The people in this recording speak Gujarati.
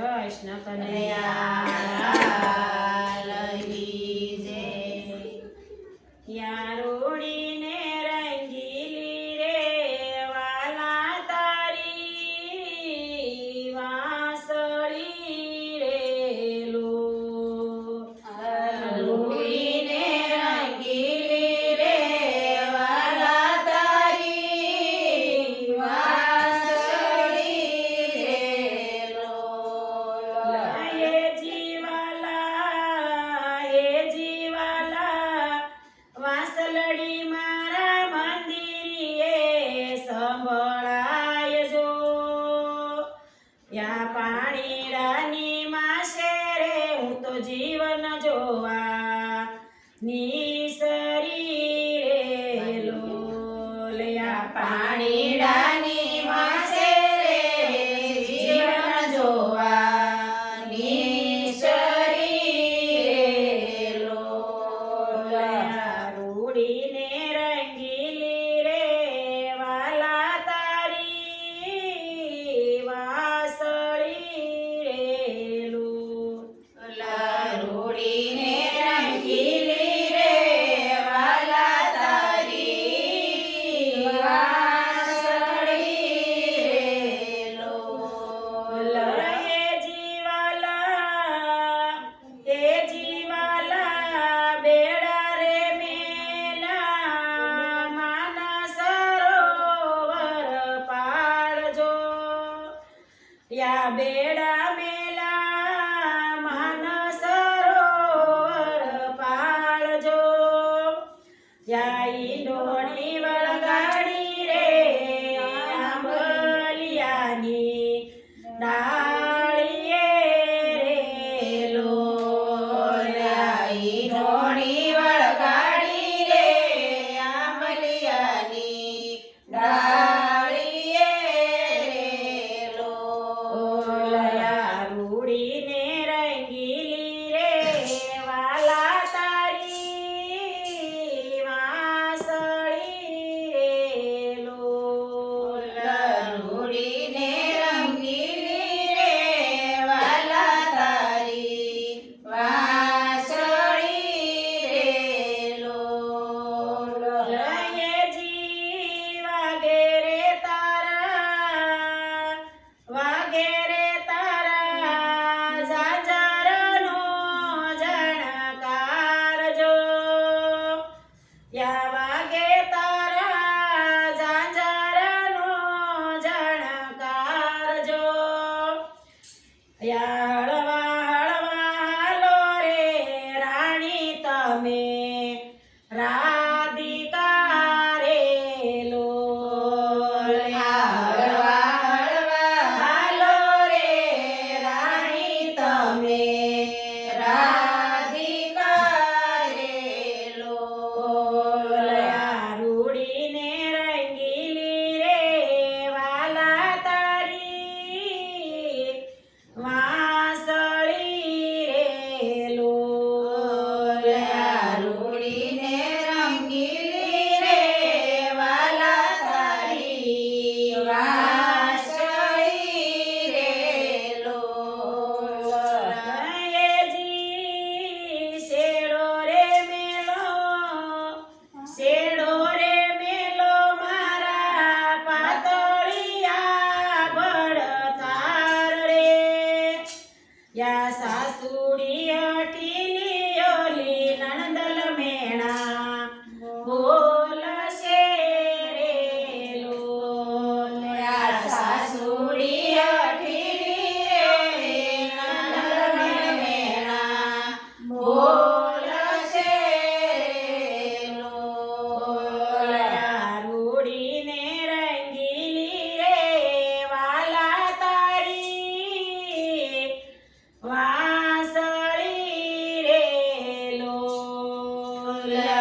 કૃષ્ણ કનૈયા યા પાણીડાની માસે રે હું તો જીવન જોવા. ની cadeira. 哎呀 Yes, Yeah.